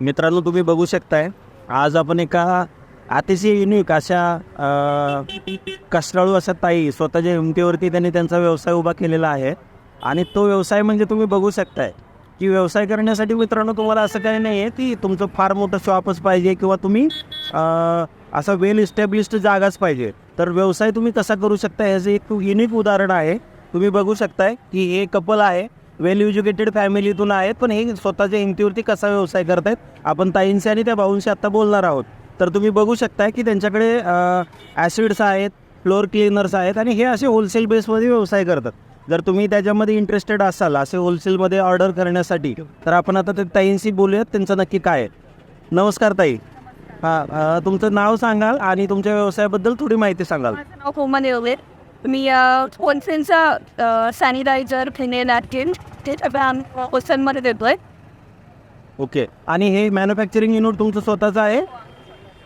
मित्रांनो तुम्ही बघू शकताय आज आपण एका अतिशय युनिक अशा अ, कष्टाळू अशा ताई स्वतःच्या हिमतीवरती त्यांनी त्यांचा व्यवसाय उभा केलेला आहे. आणि तो व्यवसाय म्हणजे तुम्ही बघू शकताय की व्यवसाय करण्यासाठी मित्रांनो तुम्हाला असं काही नाही आहे की तुमचं फार मोठं शॉपच पाहिजे किंवा तुम्ही असं वेल इस्टॅब्लिश्ड जागाच पाहिजे. तर व्यवसाय तुम्ही कसा करू शकता ह्याचं एक युनिक उदाहरण आहे. तुम्ही बघू शकताय की हे कपल आहे वेल एज्युकेटेड फॅमिलीतून आहेत पण हे स्वतःच्या हिमतीवरती कसा व्यवसाय करतायत? आपण ताईंशी आणि त्या भाऊंशी आत्ता बोलणार आहोत. तर तुम्ही बघू शकताय की त्यांच्याकडे ॲसिड्स आहेत फ्लोअर क्लिनर्स आहेत आणि हे असे होलसेल बेसमध्ये व्यवसाय करतात. जर तुम्ही त्याच्यामध्ये इंटरेस्टेड असाल असे होलसेलमध्ये ऑर्डर करण्यासाठी तर आपण आता ते ताईंशी बोलूयात त्यांचं नक्की काय आहे. नमस्कार ताई. हां तुमचं नाव सांगाल आणि तुमच्या व्यवसायाबद्दल थोडी माहिती सांगाल. कोमल मी होलसेलचा सॅनिटायझर फिनेल नॅपकिन ते सगळं आम्ही होलसेलमध्ये देतो आहे ओके. आणि हे मॅन्युफॅक्चरिंग युनिट तुमचं स्वतःचं आहे?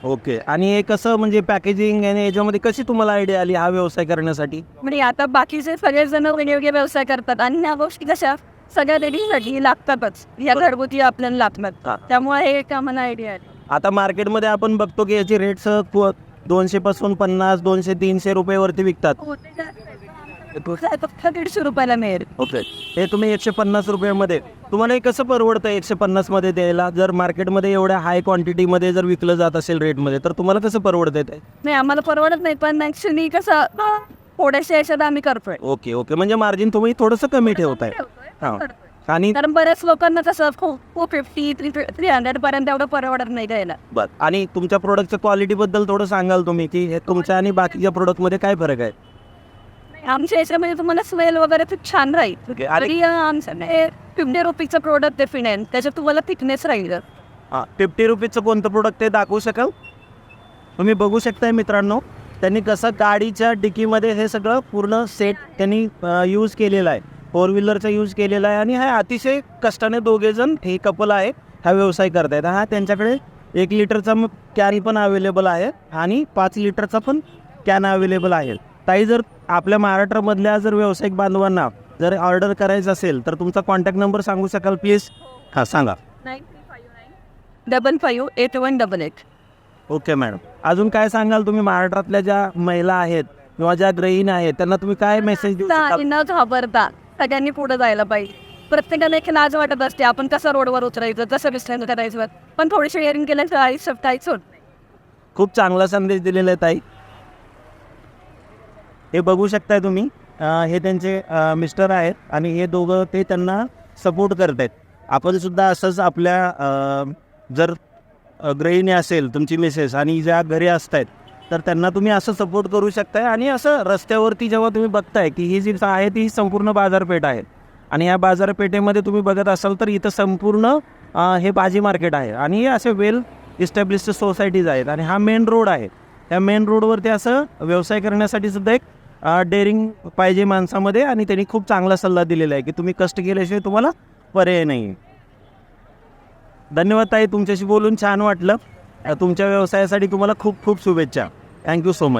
ओके. आणि हे कसं म्हणजे पॅकेजिंग आणि याच्यामध्ये कशी तुम्हाला आयडिया आली हा व्यवसाय करण्यासाठी? म्हणजे आता बाकीचे सगळेजण वेगवेगळे व्यवसाय करतात आणि ह्या गोष्टी कशा सगळ्या रेडीसाठी लागतातच. या घरगुती आपल्याला. लागतात. त्यामुळे हे एक आम्हाला आयडिया आहे आता मार्केटमध्ये आपण बघतो की याची रेट्स दोनशेपासून पन्नास दोनशे तीनशे रुपयेवरती विकतात. फक्त दीडशे रुपयाला मिळेल. ओके. हे तुम्ही एकशे पन्नास रुपयामध्ये तुम्हाला हे कसं परवडतं एकशे पन्नासमध्ये द्यायला? जर मार्केटमध्ये एवढ्या हाय क्वांटिटीमध्ये जर विकलं जात असेल रेटमध्ये तर तुम्हाला कसं परवडतं ते? नाही आम्हाला परवडत नाही पण ॲक्च्युली कसं थोड्याशा याच्यात आम्ही करतोय. Okay okay. म्हणजे मार्जिन तुम्ही थोडंसं कमी ठेवताय. हां. आणि कारण बऱ्याच लोकांना कसं four fifty three three hundred पर्यंत एवढं परवडत नाही द्यायला. बर. आणि तुमच्या प्रोडक्टच्या क्वालिटीबद्दल थोडं सांगाल तुम्ही की हे तुमच्या आणि बाकीच्या प्रोडक्टमध्ये काय फरक आहे? आमच्या याच्यामध्ये तुम्हाला स्मेल वगैरे खूप छान राहील. ओके आणि तरी आमचं फिफ्टी रुपीचं प्रोडक्ट फिनेल त्याच्यात तुम्हाला थिकनेस राहील. हां फिफ्टी रुपीजचं कोणतं प्रोडक्ट ते दाखवू शकाल? तुम्ही बघू शकताय मित्रांनो त्यांनी कसं गाडीच्या डिकीमध्ये हे सगळं पूर्ण सेट त्यांनी यूज केलेलं आहे. फोर व्हीलरचा यूज केलेला आहे आणि हा अतिशय कष्टाने दोघेजण हे कपल आहे हा व्यवसाय करतायत हा त्यांच्याकडे एक लिटरचा मग कॅन पण अवेलेबल आहे आणि पाच लिटरचा पण कॅन अवेलेबल आहे ताई जर आपल्या महाराष्ट्रामधल्या जर व्यावसायिक बांधवांना जर ऑर्डर करायचं असेल तर तुमचा कॉन्टॅक्ट नंबर सांगू शकाल प्लीज हां सांगा double five eight one double eight okay madam अजून काय सांगाल तुम्ही महाराष्ट्रातल्या ज्या महिला आहेत किंवा ज्या ग्रहीण आहेत त्यांना तुम्ही काय मेसेज देऊ शकाल न घाबरता सगळ्यांनी पुढे जायला पाहिजे. प्रत्येकाला एक लाज वाटत असते आपण कसं रोडवर उतरायचं कसं विसरायचं करायचं पण थोडी शेअरिंग केलं तर आयुष्य काहीच होत. खूप चांगला संदेश दिलेला आहे ताई. हे बघू शकताय तुम्ही अं, हे त्यांचे अं, मिस्टर आहेत आणि हे दोघं ते त्यांना सपोर्ट करत आहेत आपण सुद्धा असंच आपल्या अं, जर अं, गृहिणी असेल तुमची मिसेस आणि ज्या घरी असतायत तर त्यांना तुम्ही असं सपोर्ट करू शकताय. आणि असं रस्त्यावरती जेव्हा तुम्ही बघताय की ही जी आहे ती संपूर्ण बाजारपेठ आहे. आणि या बाजारपेठेमध्ये तुम्ही बघत असाल तर इथं संपूर्ण हे भाजी मार्केट आहे. आणि हे असे वेल इस्टॅब्लिश्ड सोसायटीज आहेत. आणि हा मेन रोड आहे. त्या मेन रोडवरती असं व्यवसाय करण्यासाठी सुद्धा एक डेअरिंग पाहिजे माणसामध्ये. आणि त्यांनी खूप चांगला सल्ला दिलेला आहे की तुम्ही कष्ट केल्याशिवाय तुम्हाला पर्याय नाही. धन्यवाद ताई तुमच्याशी बोलून छान वाटलं. तुमच्या व्यवसायासाठी तुम्हाला खूप खूप शुभेच्छा. Thank you so much.